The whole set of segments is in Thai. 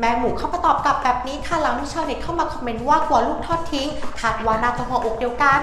แม่หมูเข้ามาตอบกลับแบบนี้ค่ะหลังที่ชาวเน็ตเข้ามาคอมเมนต์ว่ากลัวลูกทอดทิ้งคาดว่าน่าจะหัวอกเดียวกัน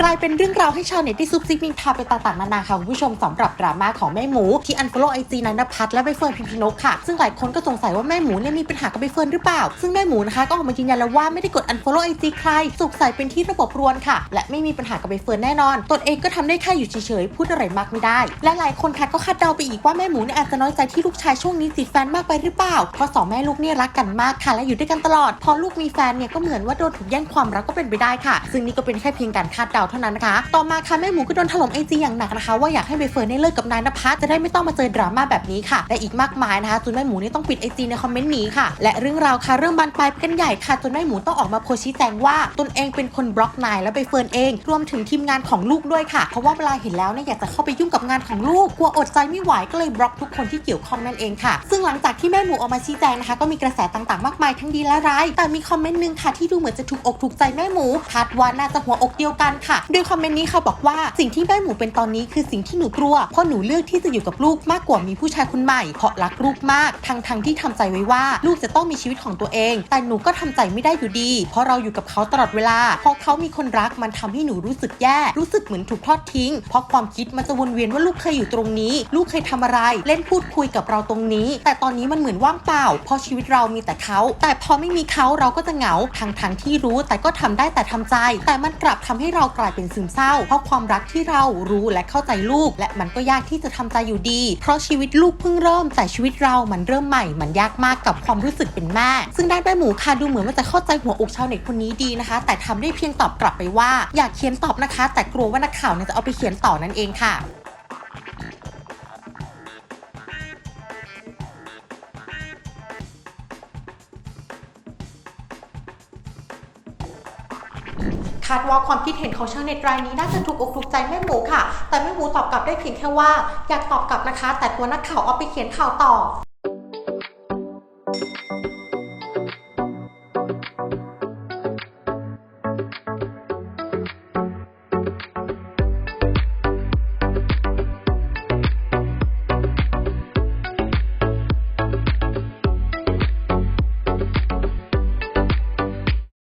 กลายเป็นเรื่องราวให้ชาวเน็ตได้ซุบซิบนินทาไปต่างๆนานาค่ะคุณผู้ชมสำหรับดราม่าของแม่หมูที่อันฟลโลไอจีนายนภัสและใบเฟิร์นพิมพินกค่ะ ซึ่งหลายคนก็สงสัยว่าแม่หมูเนี่ยมีปัญหากับใบเฟิร์นหรือเปล่า ซึ่งแม่หมูนะคะก็ออกมายืนยันแล้วว่าไม่ได้กดอันฟลโลไอจีใครสุกใสเป็นที่ระบบรวนค่ะ และไม่มีปัญหากับใบเฟิร์นแน่นอนตนเองก็ทำได้แค่อยู่เฉยๆพูดอะไรมากไม่ได้ และหลายคนค่ะก็คาดเดาไปอีกว่าแม่หมูเนี่ยอาจจะน้อยใจที่ลูกชายช่วงนี้ติดแฟนมากไปหรือเปล่าเพราะสองแม่ลูกเนี่ยรักกันมากค่ะและอยู่ด้วยกันตลอด พอลูกมีแฟนเนี่ยก็เหมือนว่าโดนถูกแย่งความรักก็เป็นไปได้ค่ะ ซึ่งนี่ก็เป็นแค่เพียงการคาดเดาเท่านั้นนะคะ ต่อมาค่ะแม่หมูก็โดนถล่มไอจีอย่างหนักนะคะ ว่าอยากให้ใบเฟิร์นได้เลิกกับนายนภัสจะได้ไม่ต้องมาเจอดราม่าแบบนี้ค่ะและอีกมากมายนะคะจนแม่หมูนี่ต้องปิดไอจีในคอมเมนต์นี้ค่ะ และเรื่องราวค่ะเริ่มบานปลายไปกันใหญ่ค่ะจนแม่หมูต้องออกมาโพสชี้แจงว่าตนเองเป็นคนบล็อกนายและใบเฟิร์นเอง รวมถึงทีมงานของลูกด้วยค่ะเพราะว่าเวลาเห็นแล้วเนี่ยอยากจะเข้าไปยุ่งกับงานของลูกกลัวอดใจไม่ไหวก็เลยบล็อกทุกคนที่เกี่ยวข้องนั่นเองค่ะ ซึ่งหลังจากที่แม่หมูออกมาชี้แจงนะคะก็มีกระแสต่างๆ มากมายทั้งดีและร้าย แต่มีคอมเมนต์หนึงค่ะที่ดูเหมือนจะถูกอกถูกใจแม่หมูคาดว่าน่าจะหัวอกเดียวกันค่ะ โดยคอมเมนต์นี้ค่ะบอกว่าสิ่งที่แม่หมูเป็นตอนนี้คือสิ่งที่หนูกลัวเพราะหนูเลือกที่จะอยู่กับลูกมากกว่ามีผู้ชายคนใหม่เพราะรักลูกมากทั้งทั้งๆที่ทำใจไว้ว่า ลูกจะต้องมีชีวิตของตัวเอง แต่หนูก็ทำใจไม่ได้อยู่ดี เพราะเราอยู่กับเขาตลอดเวลาเพราะเขามีคนรักมันทำให้หนูรู้สึกแย่ รู้สึกเหมือนถูกทอดทิ้ง เพราะความคิดมันจะวนเวียนว่าลูกเคยอยู่ตรงนี้ ลูกเคยทำอะไร เล่นพูดคุยกับเราตรงนี้ แต่ตอนนี้มันเหมือนว่างเปล่าเพราะชีวิตเรามีแต่เขาแต่พอไม่มีเขาเราก็จะเหงาทั้งทั้งๆที่รู้แต่ก็ทำได้แต่ทำใจ แต่มันกลับทำให้เรากลายเป็นซึมเศร้า เพราะความรักที่เรารู้และเข้าใจลูก และมันก็ยากที่จะทำใจอยู่ดี เพราะชีวิตลูกเพิ่งเริ่ม แต่ชีวิตเรามันเริ่มใหม่มันยากมากกับความรู้สึกเป็นแม่ ซึ่งด้านแม่หมูค่ะดูเหมือนว่าจะเข้าใจหัวอกชาวเน็ตคนนี้ดีนะคะ แต่ทำได้เพียงตอบกลับไปว่า อยากเขียนตอบนะคะ แต่กลัวว่านักข่าวเนี่ยจะเอาไปเขียนต่อนั่นเองค่ะ คาดว่าความคิดเห็นของชาวเน็ตรายนี้น่าจะถูกอกถูกใจแม่หมูค่ะ แต่แม่หมูตอบกลับได้เพียงแค่ว่า อยากตอบกลับนะคะ แต่กลัวนักข่าวเอาไปเขียนข่าวต่อ